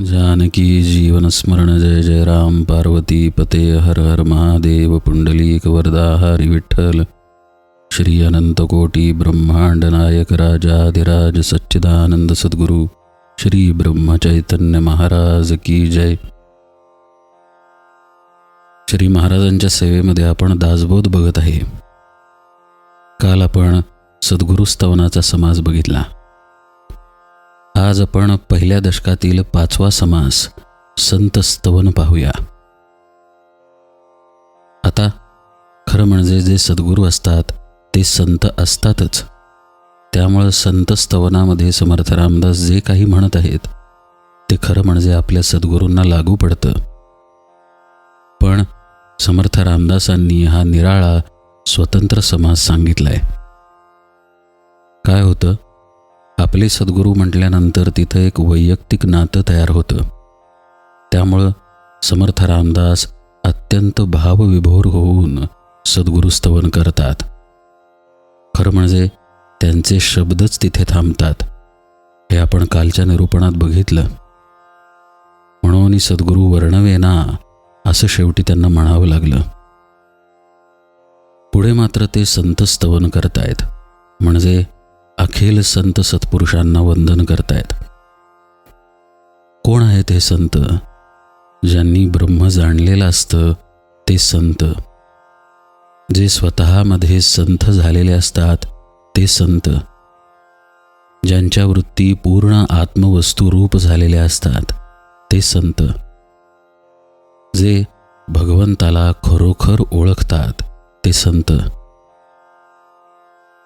जानकी जीवनस्मरण जय जय राम। पार्वती पते हर हर महादेव। पुंडलीक वरदा हरी विठ्ठल। श्री अनंतकोटी ब्रह्मांड नायक राजाधिराज सच्चिदानंद सद्गुरू। श्री ब्रह्मचैतन्य महाराज की जय। श्री महाराजांच्या सेवेमध्ये आपण दासबोध बघत आहे. काल आपण सद्गुरू समाज बघितला. आज आपण पहिल्या दशकातील पाचवा समास संत स्तवन पाहूया. आता खरं म्हणजे जे सद्गुरू असतात ते संत असतातच. त्यामुळं संत स्तवनामध्ये समर्थ रामदास जे काही म्हणत आहेत ते खरं म्हणजे आपल्या सद्गुरूंना लागू पडतं. पण समर्थ रामदासांनी हा निराळा स्वतंत्र समास सांगितलाय. काय होतं? आपले सद्गुरू म्हटल्यानंतर तिथं एक वैयक्तिक नातं तयार होतं. त्यामुळं समर्थ रामदास अत्यंत भावविभोर होऊन सद्गुरू स्तवन करतात. खरं म्हणजे त्यांचे शब्दच तिथे थांबतात. हे आपण कालच्या निरूपणात बघितलं. म्हणून सद्गुरू वर्णवेना असं शेवटी त्यांना म्हणावं लागलं. पुढे मात्र ते संत स्तवन करतायत. म्हणजे अखिल संत सत्पुरुषांना वंदन करतायत. कोण आहेत हे संत? ज्यांनी ब्रह्म जाणलेलं असतं ते संत. जे स्वतःमध्ये संत झालेले असतात ते संत. ज्यांच्या वृत्ती पूर्ण आत्मवस्तुरूप झालेल्या असतात ते संत. जे भगवंताला खरोखर ओळखतात ते संत.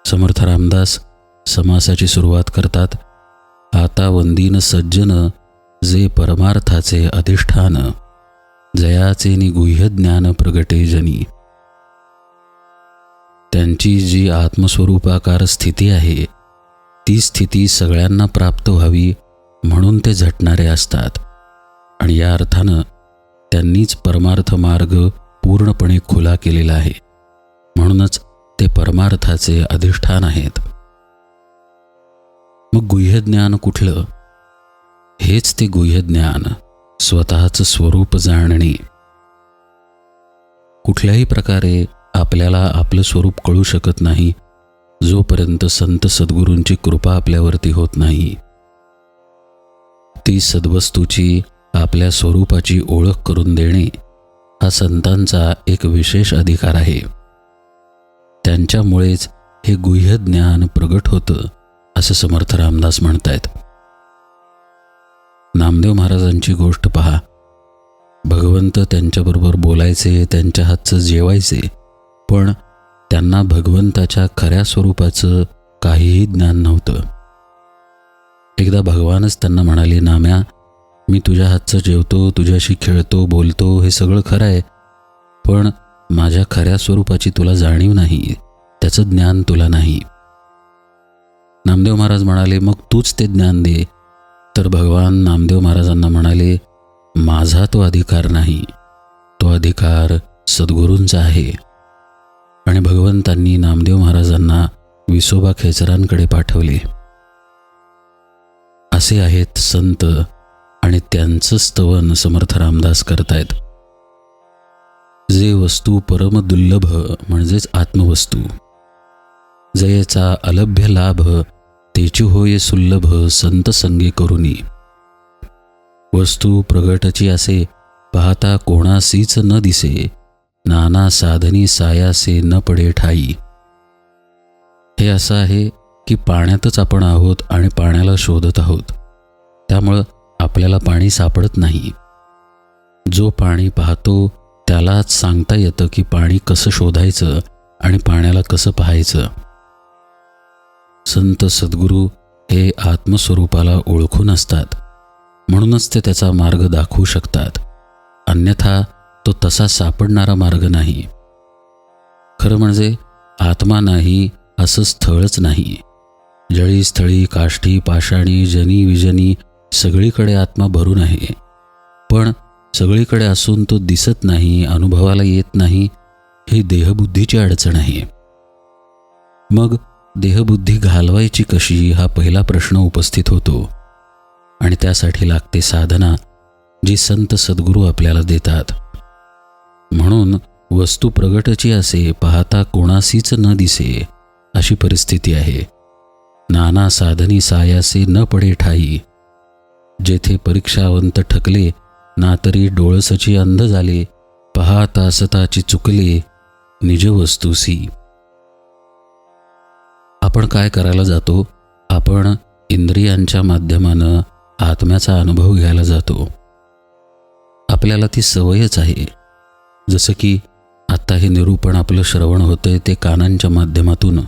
समर्थ रामदास समासाची सुरुवात करतात. आता वंदीन सज्जन जे परमार्थाचे अधिष्ठान. जयाचे नि गुह्य ज्ञान प्रगटे जनी. त्यांची जी आत्मस्वरूपाकार स्थिती आहे ती स्थिती सगळ्यांना प्राप्त व्हावी म्हणून ते झटणारे असतात. आणि या अर्थानं त्यांनीच परमार्थ मार्ग पूर्णपणे खुला केलेला आहे. म्हणूनच ते परमार्थाचे अधिष्ठान आहेत. मग गुह्यज्ञान कुठलं? हेच ते गुह्यज्ञान स्वतःचं स्वरूप जाणणे. कुठल्याही प्रकारे आपल्याला आपलं स्वरूप कळू शकत नाही जोपर्यंत संत सद्गुरूंची कृपा आपल्यावरती होत नाही. ती सद्वस्तूची आपल्या स्वरूपाची ओळख करून देणे हा संतांचा एक विशेष अधिकार आहे. त्यांच्यामुळेच हे गुह्य ज्ञान प्रगट होतं. असं समर्थ रामदास म्हणतायत. नामदेव महाराजांची गोष्ट पहा. भगवंत त्यांच्याबरोबर बोलायचे त्यांच्या हातचं जेवायचे पण त्यांना भगवंताच्या खऱ्या स्वरूपाचं काहीही ज्ञान नव्हतं. एकदा भगवानच त्यांना म्हणाले नाम्या मी तुझ्या हातचं जेवतो तुझ्याशी खेळतो बोलतो हे सगळं खरं आहे. पण माझ्या खऱ्या स्वरूपाची तुला जाणीव नाही. त्याचं ज्ञान तुला नाही. नामदेव महाराज म्हणाले मग तूच ते ज्ञान दे. तर भगवान नामदेव महाराजांना म्हणाले माझा तो अधिकार नाही. तो अधिकार सद्गुरूंचा आहे. आणि भगवंतांनी नामदेव महाराजांना विसोबा खेचरांकडे पाठवले. असे आहेत संत आणि त्यांचं स्तवन समर्थ रामदास करतायत. जे वस्तू परमदुर्लभ म्हणजेच आत्मवस्तू. जयेचा अलभ्य लाभ तेची होय सुलभ संत संगे करुनी. वस्तू प्रगटची असे पाहता कोणासीच न दिसे नाना साधनी सायासे न पडे ठाई. हे असं आहे की पाण्यातच आपण आहोत आणि पाण्याला शोधत आहोत. त्यामुळं आपल्याला पाणी सापडत नाही. जो पाणी पाहतो त्यालाच सांगता येतं की पाणी कसं शोधायचं आणि पाण्याला कसं पाहायचं. संत सद्गुरू हे आत्मस्वरूपाला ओळखून असतात. म्हणूनच ते त्याचा मार्ग दाखवू शकतात. अन्यथा तो तसा सापडणारा मार्ग नाही. खरं म्हणजे आत्मा नाही असं स्थळच नाही. जळी स्थळी काष्ठी पाषाणी जनी विजनी सगळीकडे आत्मा भरून आहे. पण सगळीकडे असून तो दिसत नाही अनुभवाला येत नाही ही देहबुद्धीची अडचण आहे. मग देहबुद्धी घालवायची कशी हा पहिला प्रश्न उपस्थित होतो. आणि त्यासाठी लागते साधना जी संत सद्गुरू आपल्याला देतात. म्हणून वस्तू प्रगटची असे पाहता कोणासीच न दिसे अशी परिस्थिती आहे. नाना साधनी सायासे न पडे ठाई. जेथे परीक्षावंत ठकले ना तरी डोळसची अंध झाले पाहता तासताची चुकले निज वस्तूसी आपण काय करायला जातो? आपण इंद्रियांच्या माध्यमानं आत्म्याचा अनुभव घ्यायला जातो. आपल्याला ती सवयच आहे. जसं की आत्ता हे निरूपण आपलं श्रवण होतंय ते कानांच्या माध्यमातून.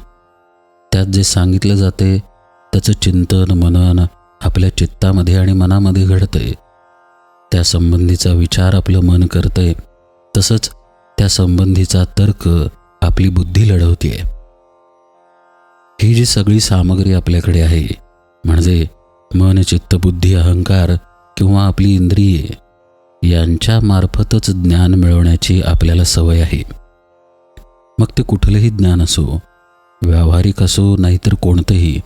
त्यात जे सांगितलं जाते त्याचं चिंतन मनन आपल्या चित्तामध्ये आणि मनामध्ये घडतंय. त्या संबंधीचा विचार आपलं मन करतंय. तसंच त्या संबंधीचा तर्क आपली बुद्धी लढवते ही जी सगळी सामग्री आपल्याकडे आहे म्हणजे मन चित्त बुद्धी अहंकार किंवा आपली इंद्रिये यांच्या मार्फतच ज्ञान मिळवण्याची आपल्याला सवय आहे. मग ते कुठलंही ज्ञान असो व्यावहारिक असो नाहीतर कोणतंही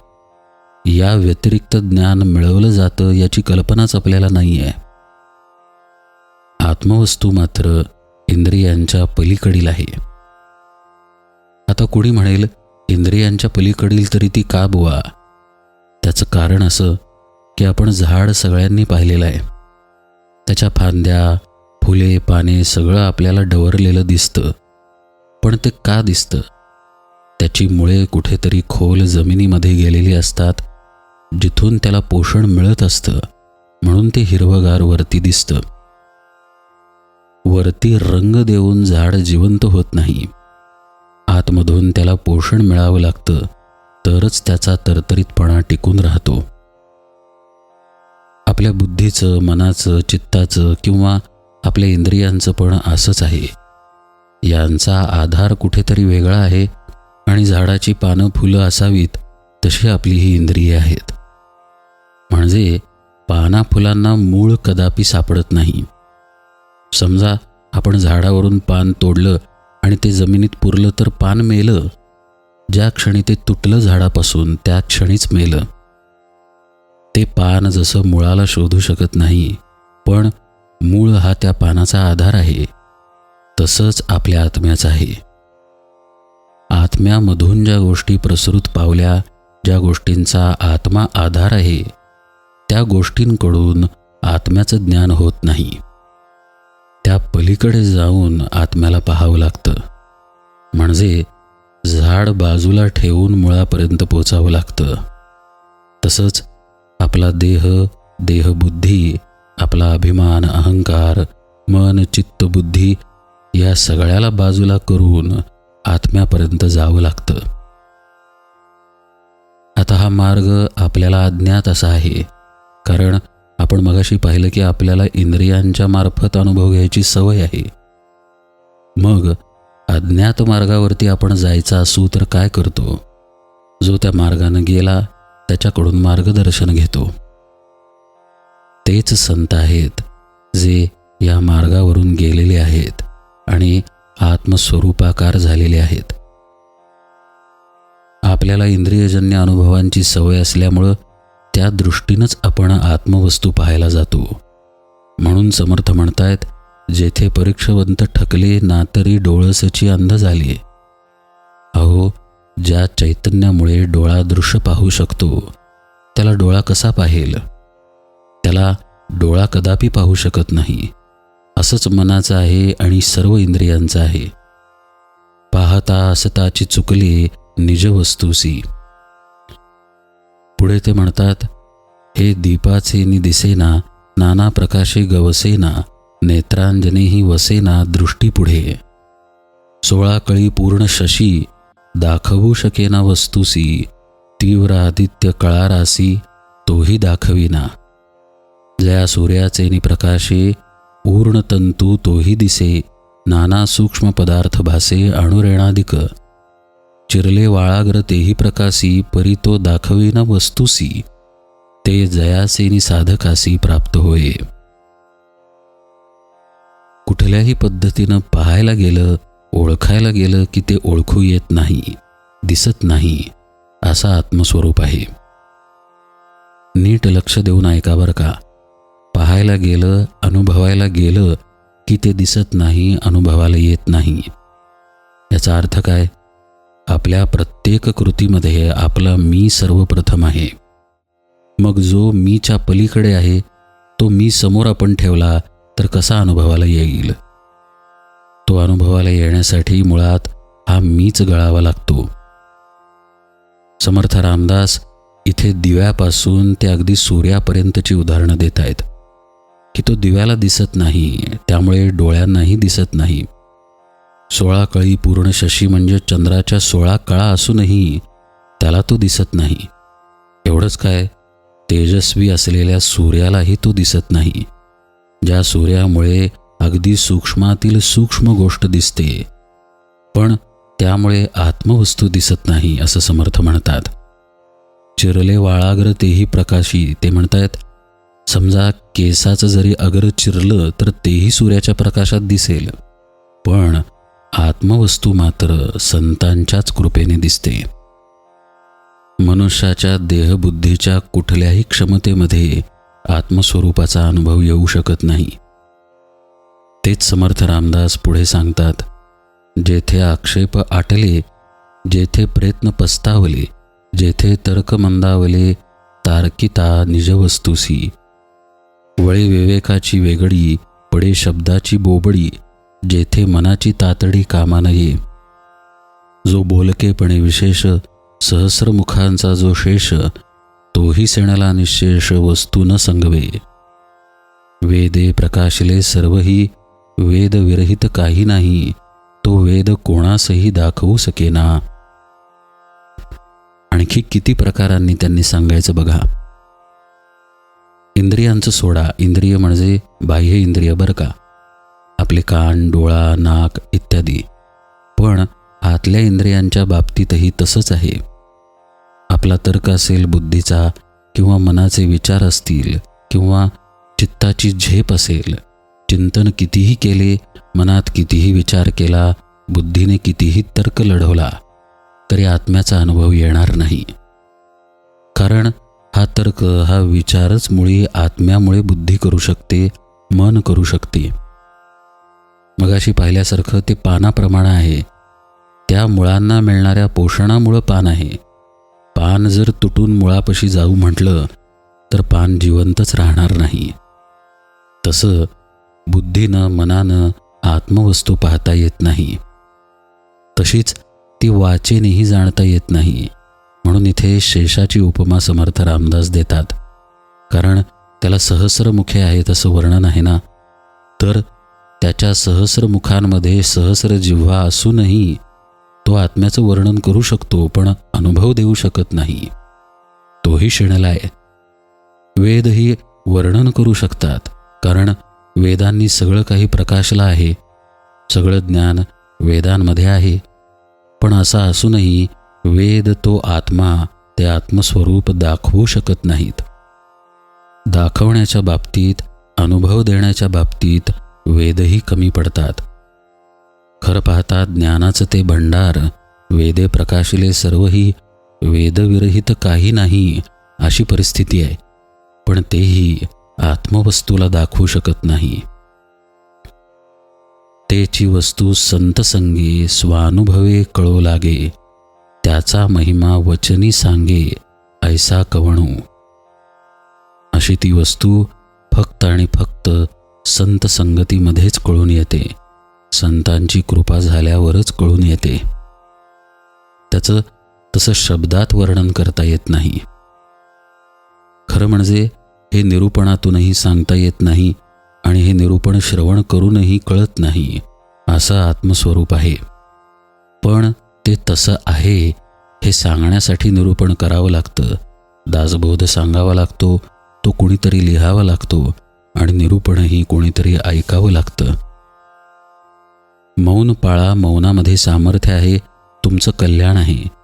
या व्यतिरिक्त ज्ञान मिळवलं जातं याची कल्पनाच आपल्याला नाही आहे आत्मवस्तू मात्र इंद्रियांच्या पलीकडील आहे. आता कोणी म्हणेल इंद्रियांच्या पलीकडील तरी ती का बुवा? त्याचं कारण असं की आपण झाड सगळ्यांनी पाहिलेलं आहे. त्याच्या फांद्या फुले पाने सगळं आपल्याला डवरलेलं दिसतं. पण ते का दिसतं? त्याची मुळे कुठेतरी खोल जमिनीमध्ये गेलेली असतात जिथून त्याला पोषण मिळत असतं म्हणून ते हिरवगार वरती दिसतं. वरती रंग देऊन झाड जिवंत होत नाही. आतमधून त्याला पोषण मिळावं लागतं तरच त्याचा तरतरीतपणा टिकून राहतो. आपल्या बुद्धीचं मनाचं चित्ताचं किंवा आपल्या इंद्रियांचं पण असंच आहे. यांचा आधार कुठेतरी वेगळा आहे आणि झाडाची पानं फुलं असावीत तशी आपली ही इंद्रिये आहेत. म्हणजे पाना फुलांना मूळ कदापि सापडत नाही. समजा आपण झाडावरून पान तोडलं आणि ते जमिनीत पुरलं तर पान मेलं. ज्या क्षणी ते तुटलं झाडापासून त्या क्षणीच मेलं. ते पान जसं मुळाला शोधू शकत नाही पण मूळ हा त्या पानाचा आधार आहे. तसंच आपल्या आत्म्याचा आहे. आत्म्यामधून ज्या गोष्टी प्रसृत पावल्या ज्या गोष्टींचा आत्मा आधार आहे त्या गोष्टींकडून आत्म्याचं ज्ञान होत नाही. त्या पलीकडे जाऊन आत्म्याला पाहावं लागतं. म्हणजे झाड बाजूला ठेवून मुळापर्यंत पोचावं लागतं. तसंच आपला देह देहबुद्धी आपला अभिमान अहंकार मन चित्त बुद्धी या सगळ्याला बाजूला करून आत्म्यापर्यंत जावं लागतं. आता हा मार्ग आपल्याला अज्ञात असा आहे. कारण आपण मगाशी पाहिलं की आपल्याला इंद्रियांच्या मार्फत अनुभव घ्यायची सवय आहे. मग अज्ञात मार्गावरती आपण जायचा असू तर काय करतो? जो त्या मार्गानं गेला त्याच्याकडून मार्गदर्शन घेतो. तेच संत आहेत जे या मार्गावरून गेलेले आहेत आणि आत्मस्वरूपाकार झालेले आहेत. आपल्याला इंद्रियजन्य अनुभवांची सवय असल्यामुळं त्या दृष्टीनंच आपण आत्मवस्तू पाहायला जातो. म्हणून समर्थ म्हणतायत जेथे परीक्षवंत ठकले ना तरी डोळसची अंध झाली. अहो ज्या चैतन्यामुळे डोळा दृश्य पाहू शकतो त्याला डोळा कसा पाहेल? त्याला डोळा कदापि पाहू शकत नाही. असंच मनाचं आहे आणि सर्व इंद्रियांचं आहे. पाहता असताची चुकली निजवस्तूसी. पुढे ते म्हणतात हे दीपाचे नि दिसेना नाना प्रकाशे गवसेना नेत्रांजनेही वसेना दृष्टीपुढे. सोळा कळी पूर्ण शशी दाखवू शकेना वस्तूसी तीव्र आदित्य कळारासी तोही दाखविना. जया सूर्याचे नि प्रकाशे पूर्ण तंतू तोही दिसे नाना सूक्ष्म पदार्थ भासे अणुरेणादिक चिरले वाळाग्र तेही प्रकाशी परी तो दाखविना वस्तुसी. ते जयासेनी साधकासी प्राप्त होय. कुठल्याही पद्धतीनं पाहायला गेलं ओळखायला गेलं की ते ओळखू येत नाही दिसत नाही असा आत्मस्वरूप आहे. नीट लक्ष देऊन ऐका बरं का. पाहायला गेलं अनुभवायला गेलं की ते दिसत नाही अनुभवाला येत नाही. याचा अर्थ काय? आपल्या प्रत्येक कृतीमध्ये आपला मी सर्वप्रथम आहे. मग जो मीच्या पलीकडे आहे तो मी समोर आपण ठेवला तर कसा अनुभवाला येईल? तो अनुभवाला येण्यासाठी मुळात हा मीच गळावा लागतो. समर्थ रामदास इथे दिव्यापासून ते अगदी सूर्यापर्यंतची उदाहरणं देत आहेत. की तो दिव्याला दिसत नाही त्यामुळे डोळ्यांनाही दिसत नाही. सोळा कळी पूर्ण शशी म्हणजे चंद्राच्या सोळा कळा असूनही त्याला तो दिसत नाही. एवढंच काय तेजस्वी असलेल्या सूर्यालाही तो दिसत नाही. ज्या सूर्यामुळे अगदी सूक्ष्मातील सूक्ष्म गोष्ट दिसते पण त्यामुळे आत्मवस्तू दिसत नाही असं समर्थ म्हणतात. चिरले वाळाग्र तेही प्रकाशी ते म्हणतायत समजा केसाचं जरी अग्र चिरलं तर तेही सूर्याच्या प्रकाशात दिसेल. पण आत्मवस्तू मात्र संतांच्याच कृपेने दिसते. मनुष्याच्या देहबुद्धीच्या कुठल्याही क्षमतेमध्ये आत्मस्वरूपाचा अनुभव येऊ शकत नाही. तेच समर्थ रामदास पुढे सांगतात जेथे आक्षेप आटले जेथे प्रयत्न पस्तावले जेथे तर्क मंदावले तार्किता निजवस्तुसी. वळे विवेकाची वेगळी पडे शब्दाची बोबडी जेथे मनाची तातडी कामा नये जो बोलकेपणे विशेष सहस्रमुखांचा जो शेष तोही सेणाला निशेष वस्तू न संगवे. वेदे प्रकाशले सर्वही वेद विरहित काही नाही तो वेद कोणासही दाखवू सकेना. आणखी किती प्रकारांनी त्यांनी सांगायचं बघा. इंद्रियांचं सोडा इंद्रिय म्हणजे बाह्य इंद्रिय बरं का? आपले कान डोळा नाक इत्यादी. पण आतल्या इंद्रियांच्या बाबतीतही तसंच आहे. आपला तर्क असेल बुद्धीचा किंवा मनाचे विचार असतील किंवा चित्ताची झेप असेल चिंतन कितीही केले मनात कितीही विचार केला बुद्धीने कितीही तर्क लढवला तरी आत्म्याचा अनुभव येणार नाही. कारण हा तर्क हा विचारच मुळी आत्म्यामुळे बुद्धी करू शकते मन करू शकते. मगाशी पाहिल्यासारखं ते पानाप्रमाणे आहे. त्या मुळांना मिळणाऱ्या पोषणामुळं पान आहे. पान जर तुटून मुळापाशी जाऊ म्हटलं तर पान जिवंतच राहणार नाही. तसं बुद्धीनं मनानं आत्मवस्तू पाहता येत नाही. तशीच ती वाचेनेही जाणता येत नाही. म्हणून इथे शेषाची उपमा समर्थ रामदास देतात. कारण त्याला सहस्रमुखे आहेत असं वर्णन आहे ना? तर त्याच्या सहस्र मुखांमध्ये सहस्र जिव्हा असूनही तो आत्म्याचं वर्णन करू शकतो पण अनुभव देऊ शकत नाही. तोही शेणला वेदही वर्णन करू शकतात कारण वेदांनी सगळं काही प्रकाशला आहे. सगळं ज्ञान वेदांमध्ये आहे. पण असा असूनही वेद तो आत्मा ते आत्मस्वरूप दाखवू शकत नाहीत. दाखवण्याच्या बाबतीत अनुभव देण्याच्या बाबतीत वेदही कमी पडतात. खरं पाहता ज्ञानाचं ते भंडार वेदे प्रकाशिले सर्वही वेदविरहित काही नाही अशी परिस्थिती आहे. पण तेही आत्मवस्तूला दाखवू शकत नाही. तेची वस्तू संतसंगे स्वानुभवे कळो लागे त्याचा महिमा वचनी सांगे ऐसा कवणू. अशी ती वस्तू फक्त आणि फक्त संत संगतीमध्येच कळून येते. संतांची कृपा झाल्यावरच कळून येते. त्याचं तसं शब्दात वर्णन करता येत नाही. खरं म्हणजे हे निरूपणातूनही सांगता येत नाही आणि हे निरूपण श्रवण करूनही कळत नाही असं आत्मस्वरूप आहे. पण ते तसं आहे हे सांगण्यासाठी निरूपण करावं लागतं. दासबोध सांगावा लागतो तो कुणीतरी लिहावा लागतो आणि निरूपणही कोणीतरी ऐकावं लागतं. मौन पाळा मौनामध्ये सामर्थ्य आहे तुमचं कल्याण आहे.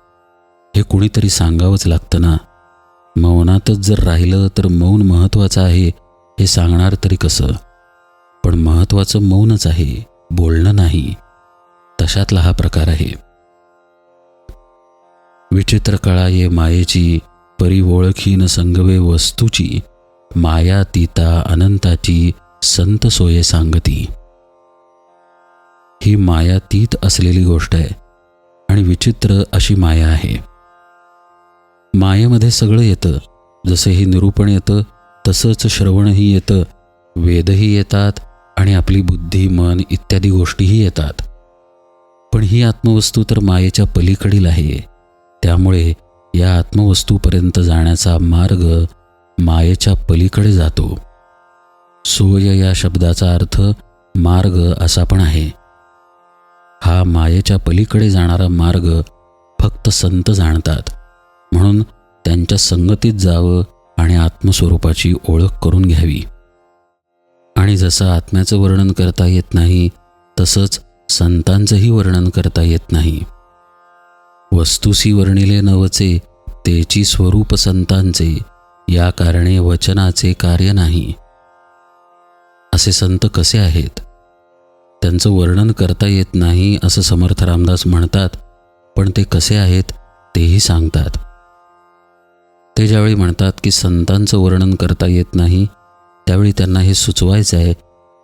हे कुणीतरी सांगावंच लागतं ना. मौनातच जर राहिलं तर मौन महत्त्वाचं आहे हे सांगणार तरी कसं? पण महत्त्वाचं मौनच आहे बोलणं नाही. तशातला हा प्रकार आहे. विचित्र कळा ये मायेची परी ओळखीन संगवे वस्तूची. मायातीता अनंताची संत सोये सांगती. ही मायातीत असलेली गोष्ट आहे आणि विचित्र अशी माया आहे. मायेमध्ये सगळं येतं. जसं ही निरूपण येतं तसंच श्रवणही येतं वेदही येतात आणि आपली बुद्धी मन इत्यादी गोष्टीही येतात. पण ही आत्मवस्तू तर मायेच्या पलीकडील आहे. त्यामुळे या आत्मवस्तूपर्यंत जाण्याचा मार्ग मायेच्या पलीकडे जातो. सोय या शब्दाचा अर्थ मार्ग असा पण आहे. हा मायेच्या पलीकडे जाणारा मार्ग फक्त संत जाणतात. म्हणून त्यांच्या संगतीत जावं आणि आत्मस्वरूपाची ओळख करून घ्यावी. आणि जसं आत्म्याचं वर्णन करता येत नाही तसंच संतांचंही वर्णन करता येत नाही. वस्तुसी वर्णिले नवचे तेची स्वरूप संतांचे. या कारणे वचनाचे कार्य नाही. असे संत कसे आहेत? त्यांचं वर्णन करता येत नाही असं समर्थ रामदास म्हणतात पण ते कसे आहेत तेही सांगतात. ते ज्यावेळी म्हणतात की संतांचं वर्णन करता येत नाही त्यावेळी त्यांना हे सुचवायचं आहे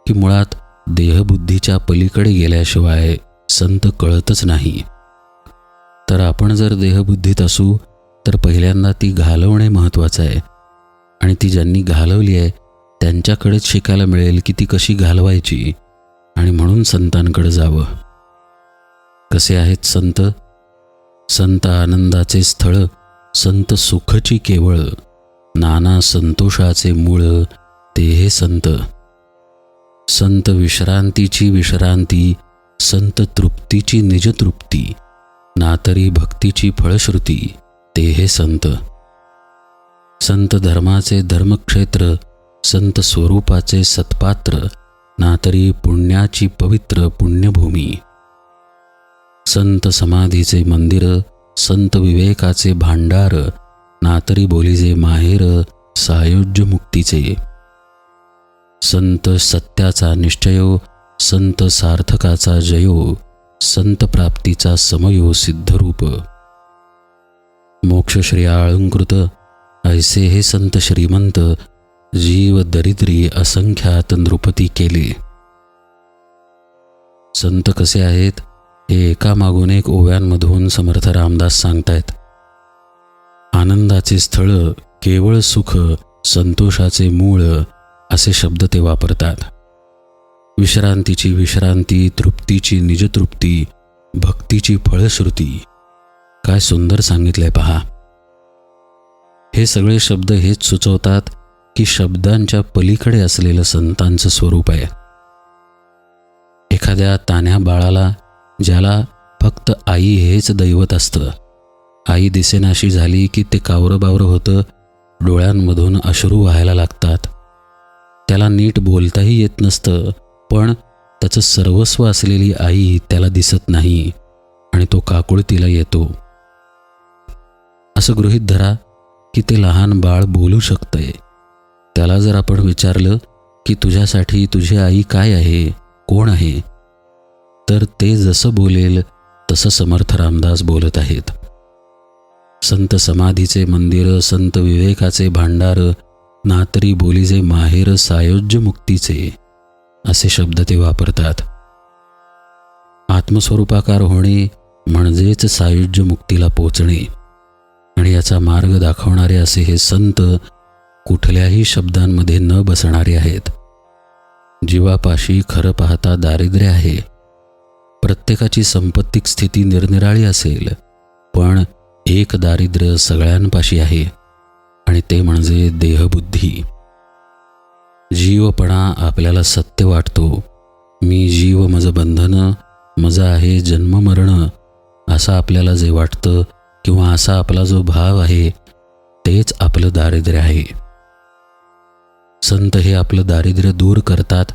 की मुळात देहबुद्धीच्या पलीकडे गेल्याशिवाय संत कळतच नाही. तर आपण जर देहबुद्धीत असू तर पहिल्यांदा ती घालवणे महत्त्वाचं आहे. आणि ती ज्यांनी घालवली आहे त्यांच्याकडेच शिकायला मिळेल की ती कशी घालवायची आणि म्हणून संतांकडे जावं. कसे आहेत संत? संत आनंदाचे स्थळ संत सुखची केवळ नाना संतोषाचे मूळ ते हे संत. संत विश्रांतीची विश्रांती संत तृप्तीची निजतृप्ती नातरी भक्तीची फळश्रुती ते हे संत. संत धर्माचे धर्मक्षेत्र संत स्वरूपाचे सत्पात्र नातरी पुण्याची पवित्र पुण्यभूमी. संत समाधीचे मंदिर संत विवेकाचे भांडार नातरी बोलीचे माहेर सायोज्य मुक्तीचे. संत सत्याचा निश्चयो संत सार्थकाचा जयो संत प्राप्तीचा समयो सिद्धरूप. मोक्षश्री अलंकृत ऐसे हे संत श्रीमंत जीव दरिद्री असंख्यात नृपती केले. संत कसे आहेत? हे एकामागून एक ओव्यांमधून समर्थ रामदास सांगतायत. आनंदाचे स्थळ केवळ सुख संतोषाचे मूळ असे शब्द ते वापरतात. विश्रांतीची विश्रांती तृप्तीची निजतृप्ती भक्तीची फळश्रुती. काय सुंदर सांगितलंय पहा. हे सगळे शब्द हेच सुचवतात की शब्दांच्या पलीकडे असलेलं संतांचं स्वरूप आहे. एखाद्या तान्ह्या बाळाला ज्याला फक्त आई हेच दैवत असतं आई दिसेनाशी झाली की ते कावरं बावरं होतं डोळ्यांमधून अश्रू व्हायला लागतात. त्याला नीट बोलताही येत नसतं पण त्याचं सर्वस्व असलेली आई त्याला दिसत नाही आणि तो काकुळतीला येतो. असं गृहीत धरा की ते लहान बाळ बोलू शकतंय? त्याला जर आपण विचारलं की तुझ्यासाठी तुझी आई काय आहे कोण आहे? तर ते जसं बोलेल तसं समर्थ रामदास बोलत आहेत. संत समाधीचे मंदिर संत विवेकाचे भांडार नातरी बोलीचे माहेर सायोज्य मुक्तीचे असे शब्द ते वापरतात. आत्मस्वरूपाकार होणे म्हणजेच सायुज्य मुक्तीला पोचणे. आणि याचा मार्ग दाखवणारे असे हे संत कुठल्याही शब्दांमध्ये न बसणारे आहेत. जीवापाशी खरं पाहता दारिद्र्य आहे. प्रत्येकाची संपत्तिक स्थिती निरनिराळी असेल पण एक दारिद्र्य सगळ्यांपाशी आहे आणि ते म्हणजे देहबुद्धी. जीवपणा आपल्याला सत्य वाटतो. मी जीव मज बंधन मजा आहे जन्ममरण असं आपल्याला जे वाटतं किंवा असा आपला जो भाव आहे तेच आपलं दारिद्र्य आहे. संत हे आपलं दारिद्र्य दूर करतात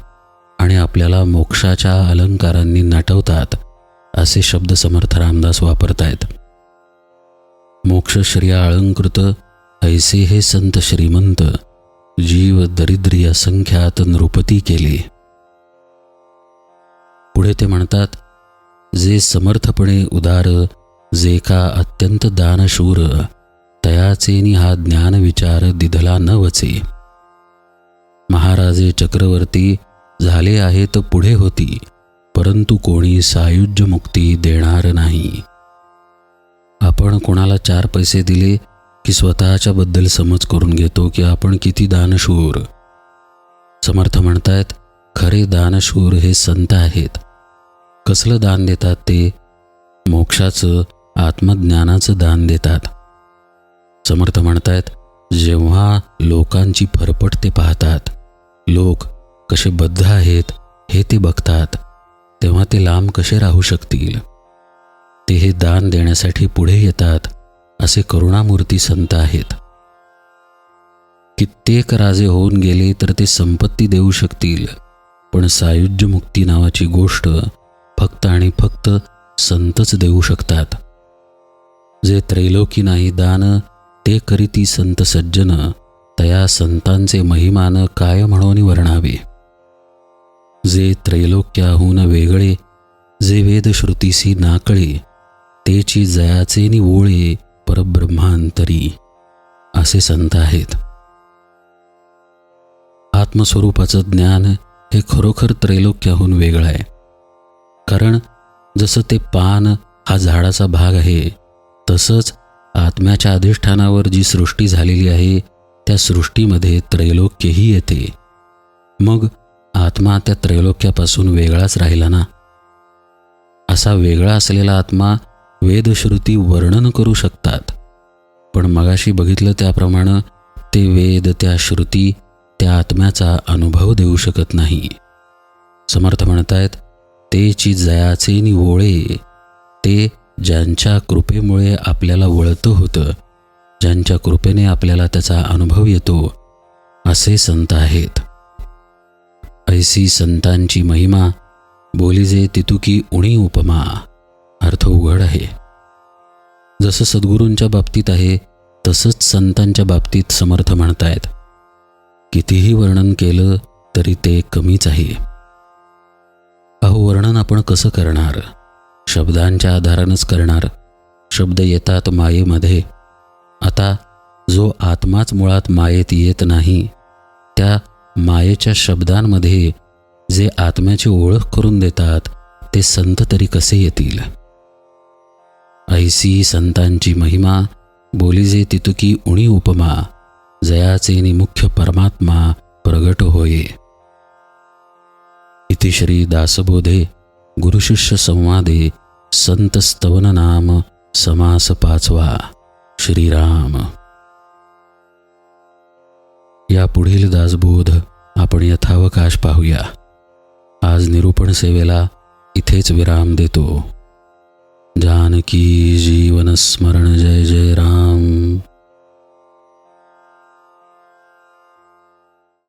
आणि आपल्याला मोक्षाच्या अलंकारांनी नटवतात असे शब्द समर्थ रामदास वापरतायत. मोक्षश्रिया अलंकृत ऐसे हे संत श्रीमंत जीव दरिद्री असंख्यात नृपती केले. पुढे ते म्हणतात जे समर्थपणे उदार जे का अत्यंत दानशूर तयाचेनी हा ज्ञान विचार दिधला न वचे. महाराजे चक्रवर्ती झाले आहेत पुढे होती परंतु कोणी सायुज्य मुक्ती देणार नाही. आपण कोणाला चार पैसे दिले की स्वतःच्या बद्दल समज करून घेतो की आपण किती दानशूर? समर्थ म्हणतायत खरे दानशूर हे संत आहेत. कसलं दान देतात ते? मोक्षाचं आत्मज्ञानाचं दान देतात. समर्थ म्हणतायत जेव्हा लोकांची फरफट ते पाहतात लोक कसे बद्ध आहेत हे ते बघतात तेव्हा ते लांब कसे राहू शकतील? ते हे दान देण्यासाठी पुढे येतात असे करुणामूर्ती संत आहेत. कित्येक राजे होऊन गेले तर ते संपत्ती देऊ शकतील पण सायुज्य मुक्ती नावाची गोष्ट फक्त आणि फक्त संतच देऊ शकतात. जे त्रैलोकी नाही दान ते करीती संत सज्जन तया संतांचे महिमान काय म्हणून वर्णावे? जे त्रैलोक्याहून वेगळे जे वेदश्रुतीसी नाकळे तेची जयाचे निवोळे परब्रह्मांतरी असे संत आहेत. आत्मस्वरूपाचं ज्ञान हे खरोखर त्रैलोक्याहून वेगळं आहे. कारण जसं ते पान हा झाडाचा भाग आहे तसंच आत्म्याच्या अधिष्ठानावर जी सृष्टी झालेली आहे त्या सृष्टीमध्ये त्रैलोक्यही येते. मग आत्मा त्या त्रैलोक्यापासून वेगळाच राहिला ना? असा वेगळा असलेला आत्मा वेदश्रुती वर्णन करू शकतात. पण मगाशी बघितलं त्याप्रमाणे ते वेद त्या श्रुती त्या आत्म्याचा अनुभव देऊ शकत नाही. समर्थ म्हणतायत तेची जयाचे निवोळे ते ज्यांच्या कृपेमुळे आपल्याला वळतं होतं ज्यांच्या कृपेने आपल्याला त्याचा अनुभव येतो असे संत आहेत. ऐसी संतांची महिमा बोलीजे तितुकी उणी उपमा अर्थ उघड आहे. जसं सद्गुरूंच्या बाबतीत आहे तसंच संतांच्या बाबतीत समर्थ म्हणतायत. कितीही वर्णन केलं तरी ते कमीच आहे. अहो वर्णन आपण कसं करणार? शब्दांच्या आधारानंच करणार. शब्द येतात मायेमध्ये. आता जो आत्माच मुळात मायेत येत नाही त्या मायेच्या शब्दांमध्ये जे आत्म्याची ओळख करून देतात ते संत तरी कसे येतील? ऐसी संतांची महिमा बोलीजे तितुकी उणी उपमा जयाचे मुख्य परमात्मा प्रगट होये. इति श्री दासबोधे गुरुशिष्य संवादे संत स्तवन नाम समास पाचवा श्रीराम। या पुढील दासबोध आपण यथावकाश पाहूया। आज निरूपण सेवेला इथेच विराम देतो। जानकी जीवन स्मरण जय जय राम।